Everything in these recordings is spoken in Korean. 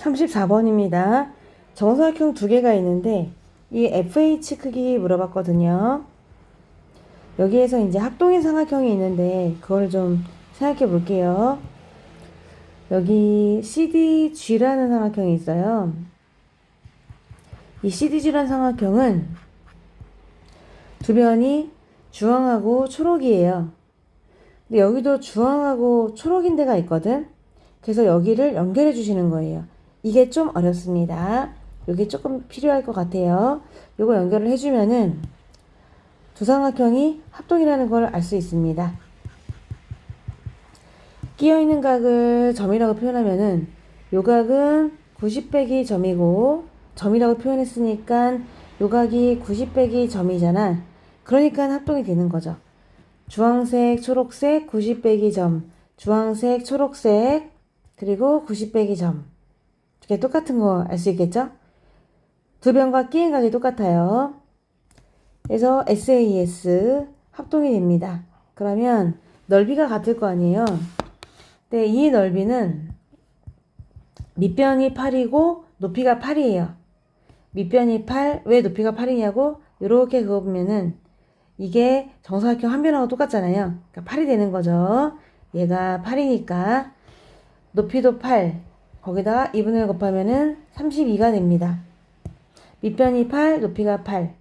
34번입니다. 정사각형 두 개가 있는데 이 FH 크기 물어봤거든요. 여기에서 이제 합동인 삼각형이 있는데 그걸 좀 생각해 볼게요. 여기 CDG라는 삼각형이 있어요. 이 CDG라는 삼각형은 두 변이 주황하고 초록이에요. 근데 여기도 주황하고 초록인 데가 있거든. 그래서 여기를 연결해 주시는 거예요. 이게 좀 어렵습니다. 이게 조금 필요할 것 같아요. 이거 연결을 해주면은 두 삼각형이 합동이라는 걸 알 수 있습니다. 끼어 있는 각을 점이라고 표현하면은 요 각은 90 빼기 점이고 점이라고 표현했으니까 요 각이 90 빼기 점이잖아. 그러니까 합동이 되는 거죠. 주황색, 초록색, 90 빼기 점, 주황색, 초록색, 그리고 90 빼기 점. 이게 똑같은 거 알 수 있겠죠? 두 변과 끼인 각이 똑같아요. 그래서 SAS 합동이 됩니다. 그러면 넓이가 같을 거 아니에요. 네, 이 넓이는 밑변이 8이고 높이가 8이에요. 밑변이 8, 왜 높이가 8이냐고? 이렇게 그어보면은 이게 정사각형 한 변하고 똑같잖아요. 그러니까 8이 되는 거죠. 얘가 8이니까 높이도 8, 거기다가 2분의 1 곱하면은 32가 됩니다. 밑변이 8, 높이가 8.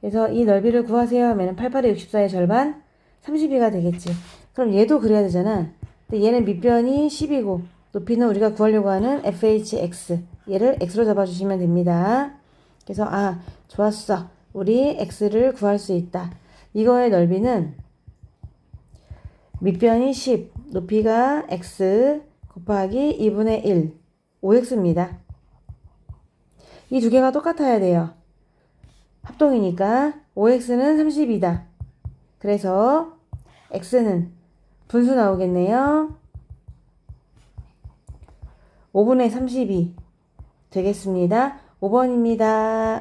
그래서 이 넓이를 구하세요 하면은 8, 8의 64의 절반, 32가 되겠지. 그럼 얘도 그래야 되잖아. 근데 얘는 밑변이 10이고 높이는 우리가 구하려고 하는 fhx. 얘를 x로 잡아주시면 됩니다. 그래서 아 좋았어. 우리 x를 구할 수 있다. 이거의 넓이는 밑변이 10, 높이가 x 곱하기 2분의 1, 5x입니다. 이 두 개가 똑같아야 돼요. 합동이니까 5x는 30이다. 그래서 x는 분수 나오겠네요. 5분의 32 되겠습니다. 5번입니다.